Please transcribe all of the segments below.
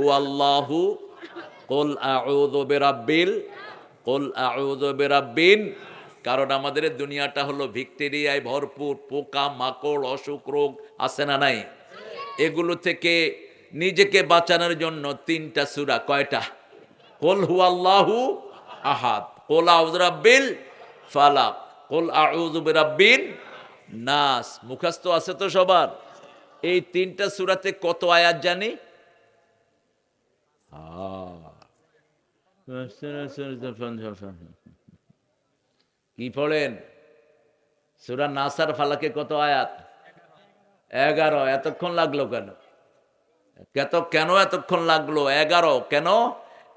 হুয়াল্লাহু, কুল আউযু বিরাব্বিল, কুল আউযু বিরাব্বিন। কারণ আমাদের দুনিয়াটা হলো ভিক্টেরিয়ায় ভরপুর, পোকা, মাকড়, অসুখ রোগ আছে না নাই? এগুলো থেকে নিজেকে বাঁচানোর জন্য তিনটা সূরা, কয়টা? কুল হুয়াল্লাহু আহাদ, কুল আউযু রাব্বিল ফালাক, কুল আউযু বিরাব্বিন নাস। মুখস্থ আছে তো সবার? এই তিনটা সূরাতে কত আয়াত জানি? কি পড়েন? সুরা নাসার ফালাকে কত আয়াত? এগারো। এতক্ষণ লাগল কেন? কেত কেন এতক্ষণ লাগল? এগারো। কেন?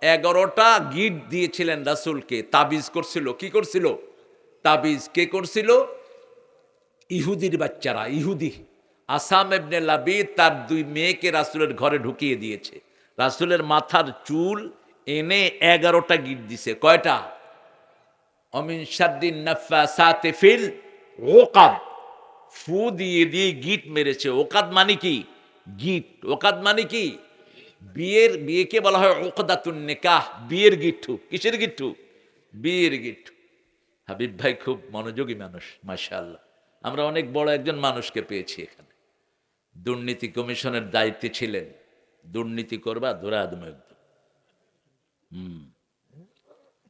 এগারোটা গিট দিয়েছিলেন রাসুলকে। তাবিজ করছিল। কি করছিল? তাবিজ কে করছিল? ইহুদির বাচ্চারা, ইহুদি। আসাম এবনে লাবিদ তার দুই মেয়েকে রাসুলের ঘরে ঢুকিয়ে দিয়েছে। রাসুলের মাথার চুল এনে এগারোটা গিট দিছে। কয়টা? অমিন সাদ্দিন নাফাসাতে ফিল ওকাদ ফু দিয়ে দিয়ে গিট মেরেছে। ওকাদ মানে কি? গিট। ওকাদ মানে কি? বিয়ের, বিয়েকে বলা হয় ওকদাতুন নেকাহ। বিয়ের গিট্টু। কিসের গিট্টু? বিয়ের গিট্টু। হাবিব ভাই খুব মনোযোগী মানুষ, মাশাআল্লাহ। আমরা অনেক বড় একজন মানুষকে পেয়েছি এখানে। দুর্নীতি কমিশনের দায়িত্বে ছিলেন। দুর্নীতি করবা দুরাদম একদম।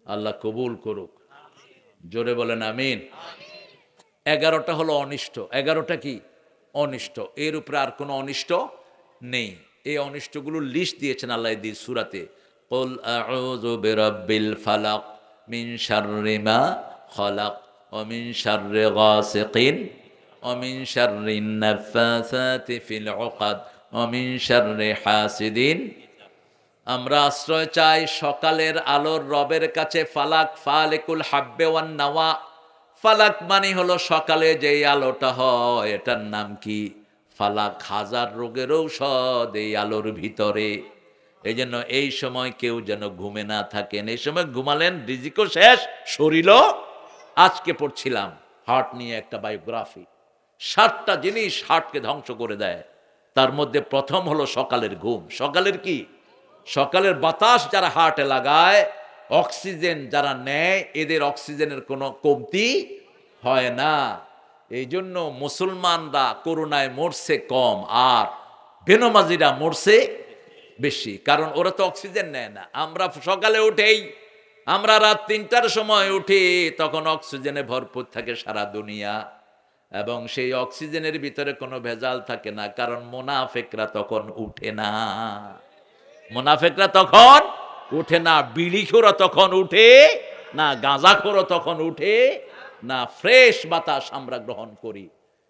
আল্লাহ কবুল করুক। জোরে বলেন আমিন। এগারোটা হলো অনিষ্ট। এগারোটা কি? অনিষ্ট। এর উপরে আর কোনো অনিষ্ট নেই। এই অনিষ্টগুলো লিস্ট দিয়েছেন আল্লাহ দি সুরাতে। কল ফালাক মিন খলাক অমিন শারে গাসিকিন অমিন শারিন অমিন শারে হাসিদিন। আমরা আশ্রয় চাই সকালের আলোর রবের কাছে, ফালাক ফালেকুল হাব্বেওয়ান নাওয়া। ফালাক মানে হলো সকালে যেই আলোটা হয়, এটার নাম কি? ফালাক হাজার রোগের ঔষধ এই আলোর ভিতরে। এই জন্য এই সময় কেউ যেন ঘুমে না থাকেন। এই সময় ঘুমালেন, রিজিকও শেষ, শরীরও। আজকে পড়ছিলাম, হার্ট নিয়ে একটা বায়োগ্রাফি। ষাটটা জিনিস হার্টকে ধ্বংস করে দেয়। তার মধ্যে প্রথম হলো সকালের ঘুম। সকালের কি? সকালের বাতাস যারা হার্টে লাগায় অক্সিজেন যারা নেয়, এদের অক্সিজেনের কোনো কমতি হয় না। এই জন্য মুসলমানরা করোনায় মরছে কম, আর বেনমাজিরা মরছে বেশি, কারণ ওরা তো অক্সিজেন নেয় না। আমরা সকালে উঠেই, আমরা রাত তিনটার সময় উঠি, তখন অক্সিজেনে ভরপুর থাকে সারা দুনিয়া। এবং সেই অক্সিজেনের ভিতরে কোনো ভেজাল থাকে না, কারণ মোনাফেকরা তখন উঠে না। মোনাফেকরা তখন উঠে না বিড়িখোরা তখন উঠে না, গাঁজাখোরও তখন উঠে না, ফ্রেশ বাতাস আমরা গ্রহণ করি।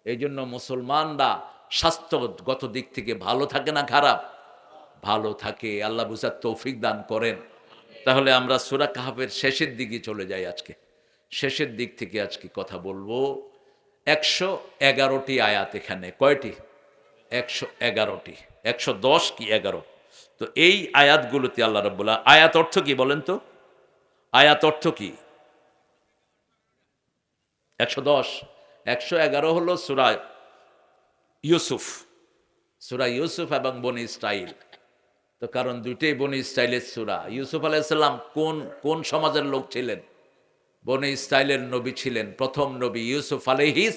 এই জন্য মুসলমানরা স্বাস্থ্যগত দিক থেকে ভালো থাকে না খারাপ? ভালো থাকে। আল্লাহ বুঝার তৌফিক দান করেন। তাহলে আমরা সুরা কাহাবের শেষের দিকে চলে যাই আজকে। শেষের দিক থেকে আজকে কথা বলব। একশো এগারোটি আয়াত এখানে। কয়টি? একশো এগারোটি। একশো দশ কি এগারো। তো এই আয়াতগুলোতে আল্লাহ রব্বুল্লাহ আয়াত অর্থ কি বলেন তো? আয়াত অর্থ কি? একশো দশ। একশো এগারো হলো সুরা ইউসুফ। সুরা ইউসুফ এবং বনি স্টাইল তো কারণ দুইটাই বনি স্টাইলের সুরা। ইউসুফ আলাইসাল্লাম কোন কোন সমাজের লোক ছিলেন? বনি স্টাইলের নবী ছিলেন, প্রথম নবী ইউসুফ আলহিস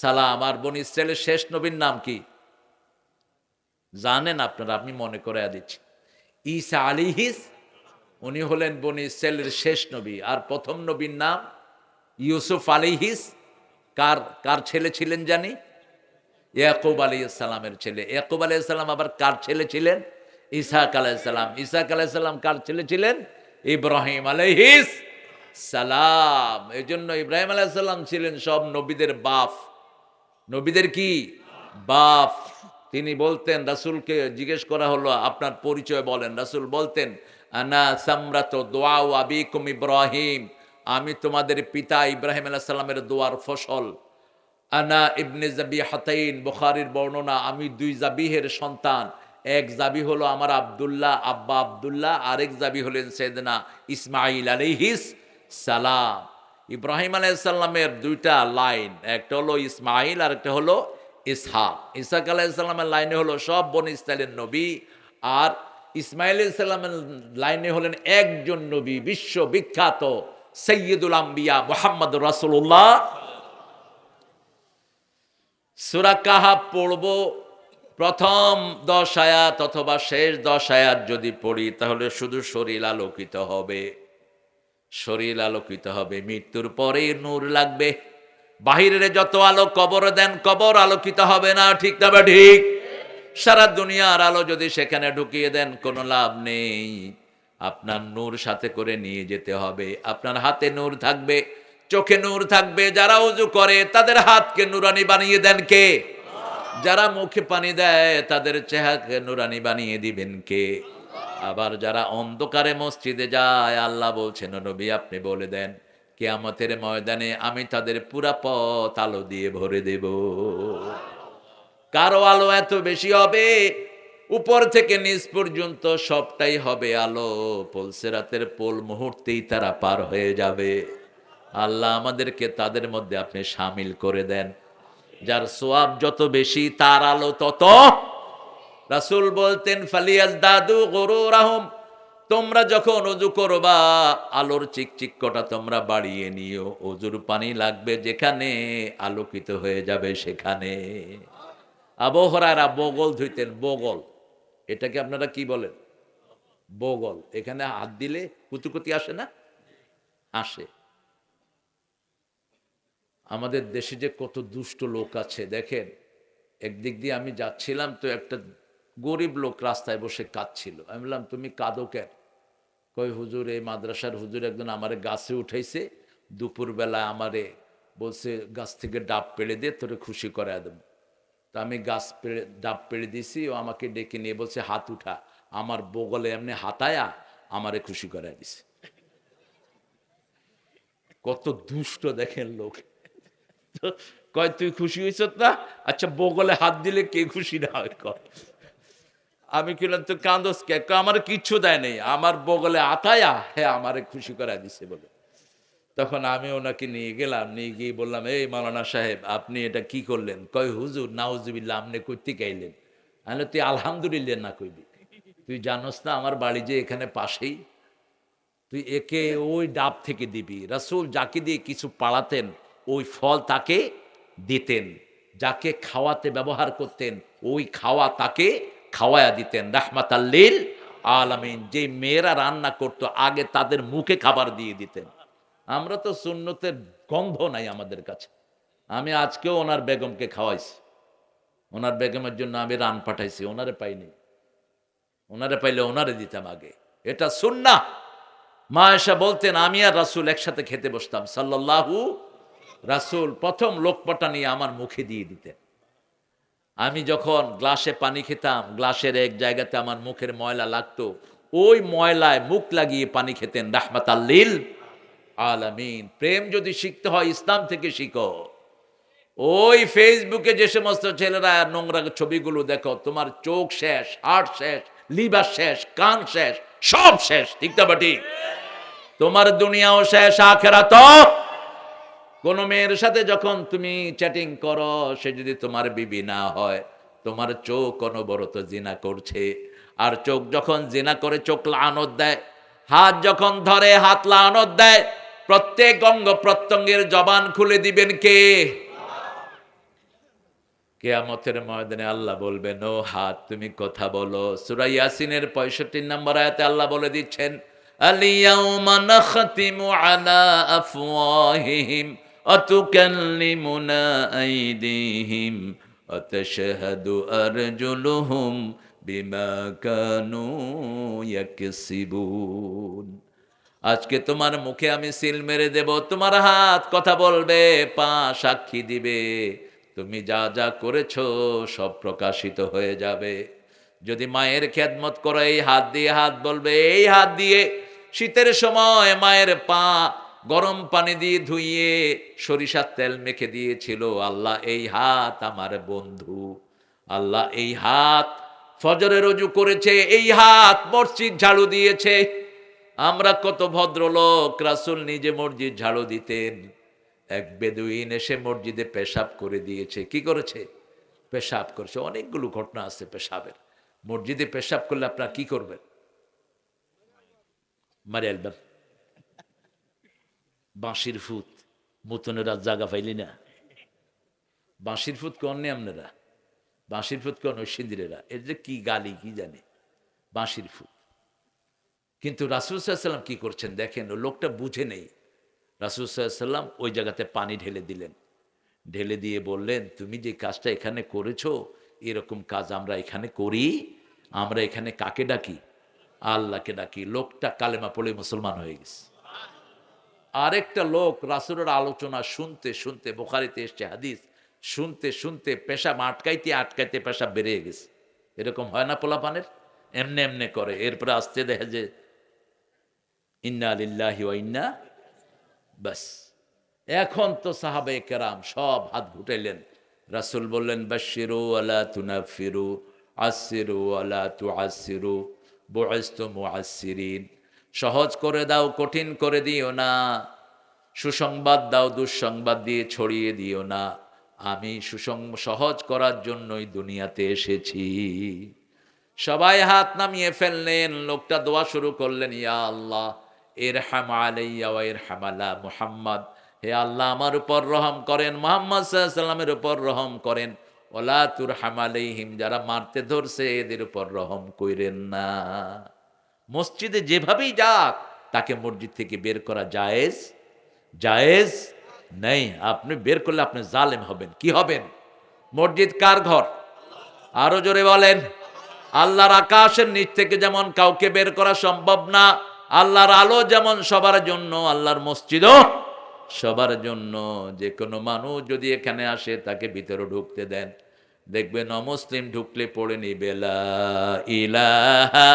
সালাম। আর বনি স্টাইলের শেষ নবীর নাম কি? জানেন আপনারা, আমি মনে করে দিচ্ছি। ঈসা আলিহিস উনি হলেন বনি ইসরায়েলের শেষ নবী। আর প্রথম নবীর নাম ইউসুফ আলিহিস কার কার ছেলে ছিলেন জানি? ইয়াকুব আলী ছেলে। ইয়াকুব আলী আবার কার ছেলে ছিলেন? ইসাক আলাইসাল্লাম ইসাক আলাইসাল্লাম কার ছেলে ছিলেন? ইব্রাহিম আলাইহিস। সালাম। এই জন্য ইব্রাহিম আলাইসাল্লাম ছিলেন সব নবীদের বাপ। নবীদের কি? বাপ। তিনি বলতেন, রাসুলকে জিজ্ঞেস করা হলো, আপনার পরিচয় বলেন। রাসুল বলতেন, আনা সামরাত দোয়াও আবিকুম ইব্রাহিম। আমি তোমাদের পিতা ইব্রাহিম আলাহ সাল্লামের দোয়ার ফসল। আনা ইবনে জাবি হাতাইন বুখারির বর্ণনা, আমি দুই জাবিহের সন্তান। এক জাবি হলো আমার আবদুল্লাহ, আব্বা আবদুল্লাহ, আরেক জাবি হলেন সেদনা ইসমাইল আলিহিস সালাম। ইব্রাহিম আলাইসাল্লামের দুইটা লাইন, একটা হলো ইসমাইল আর একটা হলো ইসহাক। ইসাক আলাইসাল্লামের লাইনে হলো সব বন ইসরায়েলের নবী আর ইসমাইল ইসলামের লাইনে হলেন একজন নবী বিশ্ব বিখ্যাত সৈয়দুল আম্বিয়া মোহাম্মদ রাসুল্লাহ সুরা কাহাব পড়ব, প্রথম দশ আয়াত অথবা শেষ দশ আয়াত যদি পড়ি, তাহলে শুধু শরীর আলোকিত হবে। শরীর আলোকিত হবে, মৃত্যুর পরে নূর লাগবে। বাহিরের যত আলো, কবর দেন, কবর আলোকিত হবে না, ঠিক তবে ঠিক? সারা দুনিয়ার আলো যদি সেখানে ঢুকিয়ে দেন, কোনো লাভ নেই। আপনার নূর সাথে করে নিয়ে যেতে হবে। আপনার হাতে নূর থাকবে, চোখে নূর থাকবে, যারা উজু করে, তাদের হাতকে নুরানি বানিয়ে দেন কে? যারা মুখে পানি দেয়, তাদের চেহারাকে নুরানি বানিয়ে দিবেন কে? আবার যারা অন্ধকারে মসজিদে যায়, আল্লাহ বলছেন নবী, আপনি বলে দেন, কেয়ামতের ময়দানে আমি তাদের পুরা পথ আলো দিয়ে ভরে দেব। কারও আলো এত বেশি হবে, উপর থেকে নিচ পর্যন্ত সবটাই হবে আলো। পলসে রাতের পোল মুহূর্তেই তারা পার হয়ে যাবে। আল্লাহ আমাদেরকে তাদের মধ্যে আপনি সামিল করে দেন। যার সোয়াব যত বেশি, তার আলো তত রাসূল বলতেন ফালিয়াজ দাদু গরু রাহম তোমরা যখন অজু করবা, আলোর চিকচিক্কটা তোমরা বাড়িয়ে নিও। অজুর পানি লাগবে যেখানে, আলোকিত হয়ে যাবে সেখানে। আবহরারা বগল ধুইতেন, বগল। এটাকে আপনারা কি বলেন? বগল। এখানে হাত দিলে কুতুকুতি আসে না? আসে। আমাদের দেশে যে কত দুষ্ট লোক আছে, দেখেন, একদিক দিয়ে আমি যাচ্ছিলাম তো একটা গরিব লোক রাস্তায় বসে কাঁদছিল। আমি বললাম, তুমি কাঁদো কেন? কই, হুজুর, এই মাদ্রাসার হুজুর একজন আমারে গাছে উঠাইছে, দুপুরবেলা আমারে বলছে, গাছ থেকে ডাব পেড়ে দিয়ে তোরে খুশি করে দেব। তা আমি গাছ পেড়ে, ডাব পেড়ে দিছি, ও আমাকে ডেকে নিয়ে বলছে, হাত উঠা, আমার বগলে এমনি হাতায়া আমারে খুশি করে দিছে। কত দুষ্ট দেখেন লোক। কয়, তুই খুশি হয়েছ না? আচ্ছা বগলে হাত দিলে কে খুশি না হয়? কয়। আমি কিলাম তো কান্দোস কে? আমার কিচ্ছু দেয় নেই, আমার বগলে আতায়া হ্যাঁ আমারে খুশি করা দিছে, বলে। তখন আমি ওনাকে নিয়ে গেলাম, নিয়ে গিয়ে বললাম, এই মালানা সাহেব, আপনি এটা কি করলেন? কয়, হুজুর, নাউজুবিল্লাহ, আপনি কইতে গাইলেন। আমি তুই আলহামদুলিল্লাহ না কইবি। তুই জানোস না, আমার বাড়ি যে এখানে পাশেই। তুই একে ওই ডাব থেকে দিবি। রাসূল যাকে দিয়ে কিছু পাড়াতেন ওই ফল তাকে দিতেন। যাকে খাওয়াতে ব্যবহার করতেন, ওই খাওয়া তাকে খাওয়ায়া দিতেন। রাহমাত আল্লিল আলামিন যে মেয়েরা রান্না করতো, আগে তাদের মুখে খাবার দিয়ে দিতেন। আমরা তো সুন্নতের গন্ধ নাই আমাদের কাছে। আমি আজকেও ওনার বেগমকে খাওয়াইছি। ওনার বেগমের জন্য আমি রান পাঠাইছি, ওনারে পাইনি। ওনারে পাইলে ওনারে দিতাম আগে। এটা সুন্না মা এসা বলতেন, আমি আর রাসুল একসাথে খেতে বসতাম। সাল্লাল্লাহু রাসুল প্রথম লোকপটা নিয়ে আমার মুখে দিয়ে দিতেন। আমি যখন গ্লাসে পানি খেতাম, গ্লাসের এক জায়গাতে আমার মুখের ময়লা লাগতো। ওই ময়লায় মুখ লাগিয়ে পানি খেতেন রাহমাত আল্লিল আলামিন। প্রেম যদি শিখতে হয়, ইসলাম থেকে শিখো। ওই ফেসবুকে যে সমস্ত ছেলেরা নোংরা ছবিগুলো দেখো, তোমার চোখ শেষ হার্ট শেষ, লিভার শেষ, কান শেষ, সব শেষ, ঠিক তো বা ঠিক? তোমার দুনিয়াও শেষ আখেরা তো কোন মেয়ের সাথে যখন তুমি চ্যাটিং করো, সে যদি তোমার বিবি না হয়, তোমার চোখ অনবরত জিনা করছে। আর চোখ যখন জিনা করে, চোখ লানত দেয়, হাত যখন ধরে, হাত লানত দেয়, প্রত্যেক অঙ্গ প্রত্যঙ্গের জবান খুলে দিবেন কে? কেয়ামতের ময়দানে আল্লাহ বলবেন ও হাত, তুমি কথা বলো। সূরা ইয়াসিনের 65 নম্বর আয়াতে আল্লাহ বলে দিচ্ছেন আলিয়াউমা নাখতিমু আলা আফওয়াহিহিম। অতুকাল্লিমুনা আইদিহিম, অতশহাদু আরজুলুহুম বিমা কানু ইয়াকসিবুন। আজকে তোমার মুখে আমি সিল মেরে দেব, তোমার হাত কথা বলবে, পা সাক্ষী দিবে। তুমি যা যা করেছ সব প্রকাশিত হয়ে যাবে। যদি মায়ের খেদমত করো, এই হাত দিয়ে হাত বলবে, এই হাত দিয়ে শীতের সময় মায়ের পা গরম পানি দিয়ে ধুইয়ে সরিষার তেল মেখে দিয়েছিল, আল্লাহ, এই হাত আমার বন্ধু। আল্লাহ, এই হাত ফজরের রজু করেছে, এই হাত মসজিদ ঝাড়ু দিয়েছে। আমরা কত ভদ্রলোক, রাসুল নিজে মসজিদ ঝাড়ু দিতেন। এক বেদুইন এসে মসজিদে পেশাব করে দিয়েছে। কি করেছে? পেশাব করেছে। অনেকগুলো ঘটনা আছে পেশাবের। মসজিদে পেশাব করলে আপনারা কি করবেন? মারি অ্যালবাম বাঁশির ফুত মতনেরা জাগা পাইলি না। বাঁশির ফুত কন নে আপনারা? বাঁশির ফুত কন ঐশিন্দিরেরা এর যে কি গালি, কি জানে? বাঁশির ফুত কিন্তু রাসুল সাল্লাম কি করছেন দেখেন, ও লোকটা বুঝে নেই। রাসুল সাল্লাম ওই জায়গাতে পানি ঢেলে দিলেন। ঢেলে দিয়ে বললেন, তুমি যে কাজটা এখানে করেছ, এরকম কাজ আমরা এখানে করি, আমরা এখানে কাকে ডাকি? আল্লাহকে ডাকি। লোকটা কালেমা পড়ে মুসলমান হয়ে গেছে। আরেকটা লোক রাসুলের আলোচনা শুনতে শুনতে বোখারিতে এসছে, হাদিস, শুনতে শুনতে পেশা আটকাইতে আটকাইতে পেশা বেড়ে গেছে। এরকম হয় না পোলাপানের? এমনে এমনে করে। এরপরে আসতে দেখে যে, ইন্না আলিল্লাহি ইন্না ব্যাস এখন তো সাহাবে কেরাম সব হাত ঘুটাইলেন। রাসুল বললেন বাশিরু আলা তুনাফিরু আসিরু আলা তু আসিরু বয়স্ত মুআসিরিন সহজ করে দাও, কঠিন করে দিও না। সুসংবাদ দাও, দুঃসংবাদ দিয়ে ছড়িয়ে দিও না। আমি সুসং, সহজ করার জন্যই দুনিয়াতে এসেছি। সবাই হাত নামিয়ে ফেললেন, লোকটা দোয়া শুরু করলেন, ইয়া আল্লাহ এর হামা আলাইয়া এর হামালা মুহাম্মদ। হে আল্লাহ, আমার উপর রহম করেন, মোহাম্মদ সাল্লামের উপর রহম করেন। ওলা তুর হামালাইহিম যারা মারতে ধরছে, এদের উপর রহম কইরেন না। মসজিদে যেভাবেই যাক, তাকে মসজিদ থেকে বের করা জায়েজ? জায়েজ? নেই। আপনি বের করলে আপনি জালেম হবেন। কি হবেন? মসজিদ কার ঘর? আরও জোরে বলেন। আল্লাহর আকাশের নিচ থেকে যেমন কাউকে বের করা সম্ভব না, আল্লাহর আলো যেমন সবার জন্য, আল্লাহর মসজিদও সবার জন্য। যে কোনো মানুষ যদি এখানে আসে, তাকে ভিতরে ঢুকতে দেন। দেখবেন অমুসলিম ঢুকলে পড়ে নিবে ইলাহা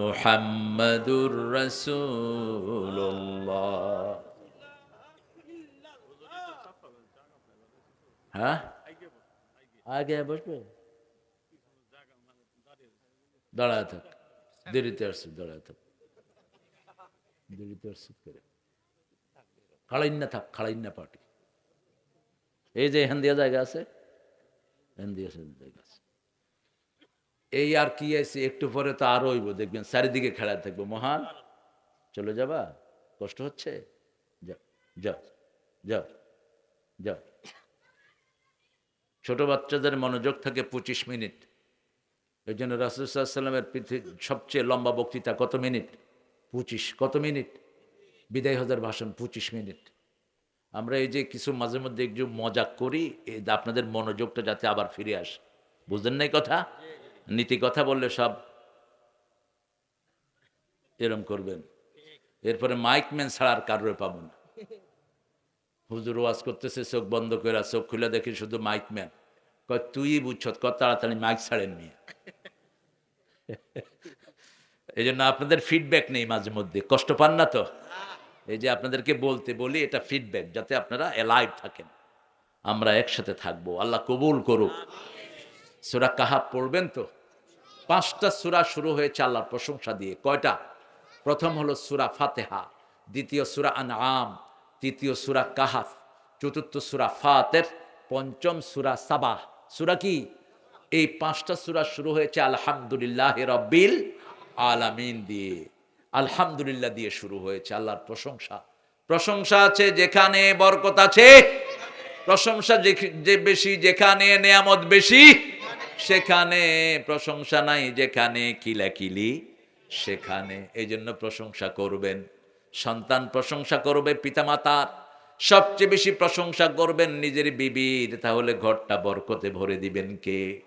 মুহাম্মাদুর রাসূলুল্লাহ। হ্যাঁ? আগে বসবে? দাঁড়ায় থাক। দেরিতে আসছে, দাঁড়ায় থাক। দেরিতে আসছে করে। খাড়াইন না থাক খাড়াইন না পার্টি। এই যে এখান দিয়া জায়গা আছে এখান দিয়া জায়গা আছে। এই আর কি আছে একটু পরে তো আরও হইব, দেখবেন চারিদিকে খেলা থাকব। মহান। চলে যাবা? কষ্ট হচ্ছে? ছোট বাচ্চাদের মনোযোগ থাকে পঁচিশ মিনিট। এই জন্য রাসুসাল্লামের পৃথিবীর সবচেয়ে লম্বা বক্তৃতা কত মিনিট? পঁচিশ। কত মিনিট? বিদায় হজার ভাষণ পঁচিশ মিনিট। আমরা এই যে কিছু মাঝে মধ্যে একটু মজাক করি আপনাদের মনোযোগটা যাতে আবার ফিরে আসে। বুঝলেন নাই কথা? নীতি কথা বললে সব এরম করবেন। এরপরে মাইক ম্যান ছাড়া আর কারোর পাবো না। হুজুর ওয়াজ করতেছে, চোখ বন্ধ করে চোখ খুলে দেখি শুধু মাইক ম্যান। কয়, তুই বুঝছ, কত তাড়াতাড়ি মাইক ছাড়েন নিয়ে এই জন্য আপনাদের ফিডব্যাক নেই মাঝে মধ্যে। কষ্ট পান না তো? এই যে আপনাদেরকে বলতে বলি, এটা ফিডব্যাক যাতে আপনারা এলাইভ থাকেন। আমরা একসাথে থাকব। আল্লাহ কবুল করুক। সুরা কাহাব পড়বেন তো? পাঁচটা সুরা শুরু হয়েছে আল্লাহর প্রশংসা দিয়ে। কয়টা? প্রথম হলো সুরা ফাতেহা, দ্বিতীয় সুরা আনআম, তৃতীয় সুরা কাহাফ, চতুর্থ সুরা ফাতের পঞ্চম সুরা সাবাহ। সুরা কি? এই পাঁচটা সুরা শুরু হয়েছে আলহামদুলিল্লাহ রব্বিল আলামিন দিয়ে। আলহামদুলিল্লাহ দিয়ে শুরু হয়েছে আল্লাহর প্রশংসা। প্রশংসা আছে যেখানে বরকত আছে। প্রশংসা যে বেশি, যেখানে নেয়ামত বেশি। সেখানে প্রশংসা নাই যেখানে কিলাকিলি সেখানে। এই জন্য প্রশংসা করবেন। সন্তান প্রশংসা করবে পিতামাতার। সবচেয়ে বেশি প্রশংসা করবেন নিজের বিবির। তাহলে ঘরটা বরকতে ভরে দিবেন কে?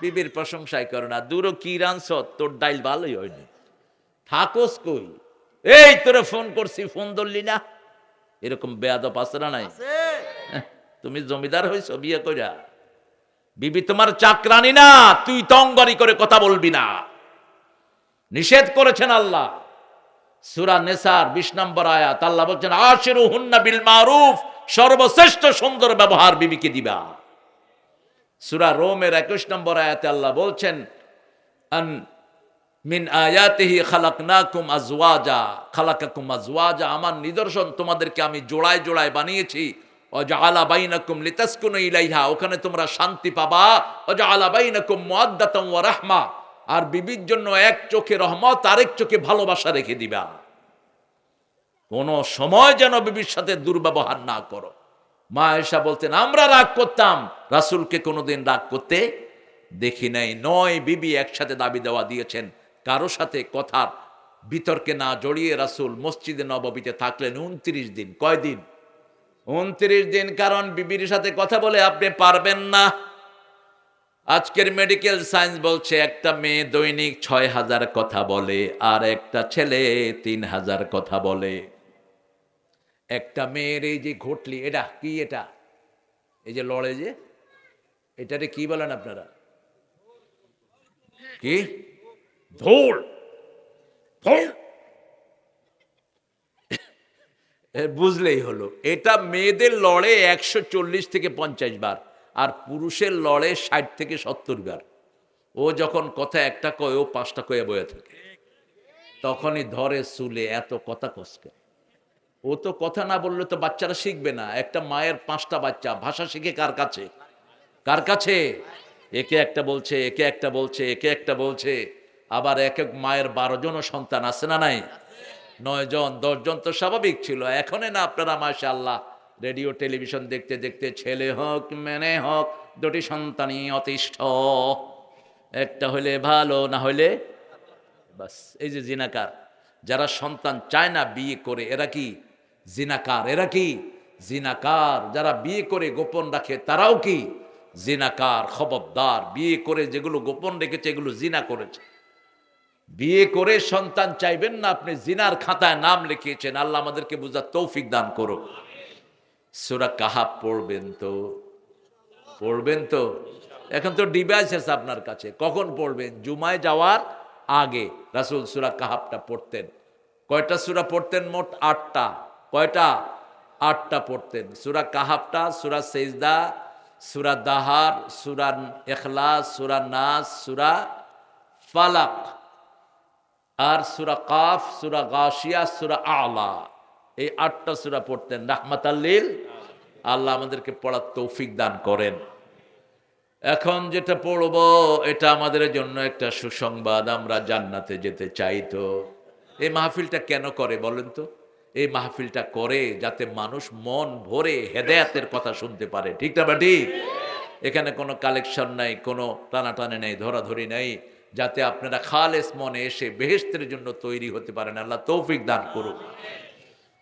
বিবির প্রশংসাই করে না। দূরও কি রানছ? তোর ডাইল ভালোই হয়নি। থাকোস কই? এই তোরে ফোন করছি ফোন ধরলি না? এরকম বেয়াদব আছে না নাই? হ্যাঁ, তুমি জমিদার হইছ বিয়ে কইরা? বিবি, তোমার চাকরানি না, তুই তঙ্গরি করে কথা বলবি না। নিষেধ করেছেন আল্লাহ। সুরা নেসার বিশ নম্বর আয়াত, আল্লাহ বলছেন আশিরু হুন্না বিল মারুফ সর্বশ্রেষ্ঠ সুন্দর ব্যবহার বিবিকে দিবা। সুরা রোমের একুশ নম্বর আয়াতে আল্লাহ বলছেন মিন আয়াতিহি খালাকনাকুম আজওয়াজা খালাকাকুম আজওয়াজা, আমার নিদর্শন তোমাদেরকে আমি জোড়ায় জোড়ায় বানিয়েছি। বাইনাকুম লিতাসকুনু ইলাইহা, ওখানে তোমরা শান্তি পাবা। বাইনাকুম মুআদ্দাতাম ওয়া রাহমা, আর বিবির জন্য এক চোখে রহমত, আরেক চোখে ভালোবাসা রেখে দিবা। কোনো সময় যেন বিবির সাথে দুর্ব্যবহার না করো। মা এসা বলতেন, আমরা রাগ করতাম, রাসুলকে কোনোদিন রাগ করতে দেখি নাই। নয় বিবি একসাথে দাবি দেওয়া দিয়েছেন, কারও সাথে কথার বিতর্কে না জড়িয়ে রাসুল মসজিদে নববীতে থাকলেন উনত্রিশ দিন। কয় দিন উনত্রিশ দিন, কারণ বিবির সাথে কথা বলে আপনি পারবেন না। আজকের মেডিকেল সায়েন্স বলছে, একটা মেয়ে দৈনিক ছয় হাজার কথা বলে, আর একটা ছেলে তিন হাজার কথা বলে। একটা মেয়ের এই যে ঘটলি, এটা কি এটা? এই যে লড়ে যে, এটারে কি বলেন আপনারা? কি? ধোল। ধোল? বুঝলেই হলো। এটা মেয়েদের লড়ে একশো চল্লিশ থেকে পঞ্চাশ বার, আর পুরুষের লড়ে ষাট থেকে সত্তর বার। ও যখন কথা একটা কয়, ও পাঁচটা কয়ে বয়ে থাকে। তখনই ধরে চুলে এত কথা কষকে ও তো কথা না বললে তো বাচ্চারা শিখবে না। একটা মায়ের পাঁচটা বাচ্চা, ভাষা শিখে কার কাছে? কার কাছে? একে একটা বলছে, একে একটা বলছে, একে একটা বলছে। আবার এক এক মায়ের বারো জনও সন্তান আছে না নাই? নয় জন দশজন তো স্বাভাবিক ছিল। এখনই না আপনারা মাসা আল্লাহ রেডিও, টেলিভিশন দেখতে দেখতে ছেলে হোক মেনে হোক, দুটি সন্তানই অতিষ্ঠ। একটা হলে ভালো, না হলে বাস, এই যে জিনাকার। যারা সন্তান চায় না বিয়ে করে, এরা কি? জিনাকার। এরা কি? জিনাকার। যারা বিয়ে করে গোপন রাখে, তারাও কি? জিনাকার, খবরদার। বিয়ে করে যেগুলো গোপন রেখেছে, এগুলো জিনা করেছে। বিয়ে করে সন্তান চাইবেন না, আপনি জিনার খাতায় নাম লিখিয়েছেন, আল্লাহ আমাদেরকে বুঝার তৌফিক দান করো সুরা কাহাব পড়বেন তো? পড়বেন তো? এখন তো ডিভাইস আছে আপনার কাছে, কখন পড়বেন? জুমায় যাওয়ার আগে রাসুল সুরা কাহাবটা পড়তেন। কয়টা সুরা পড়তেন মোট? আটটা। কয়টা? আটটা পড়তেন। সুরা কাহাবটা সুরা সেজদা, সুরা দাহার, সুরা এখলাস সুরা নাস, সুরা ফালাক। আর সুরা কাফ, সুরা গাশিয়া, সুরা আলা। এই আটটা সুরা পড়তেন। রাহমাত আল্লিল আল্লাহ আমাদেরকে পড়ার তৌফিক দান করেন। এখন যেটা পড়ব, এটা আমাদের জন্য একটা সুসংবাদ। আমরা জান্নাতে যেতে চাই তো। এই মাহফিলটা কেন করে বলেন তো? এই মাহফিলটা করে যাতে মানুষ মন ভরে হেদায়াতের কথা শুনতে পারে। ঠিক না বা ঠিক? এখানে কোনো কালেকশন নাই, কোনো টানাটানে নেই, ধরাধরি নেই। যাতে আপনারা খালেস মনে এসে বেহেস্তের জন্য তৈরি হতে পারেন। আল্লাহ তৌফিক দান করুন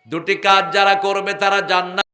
দুটি কাজ যারা করবে তারা জান্নাত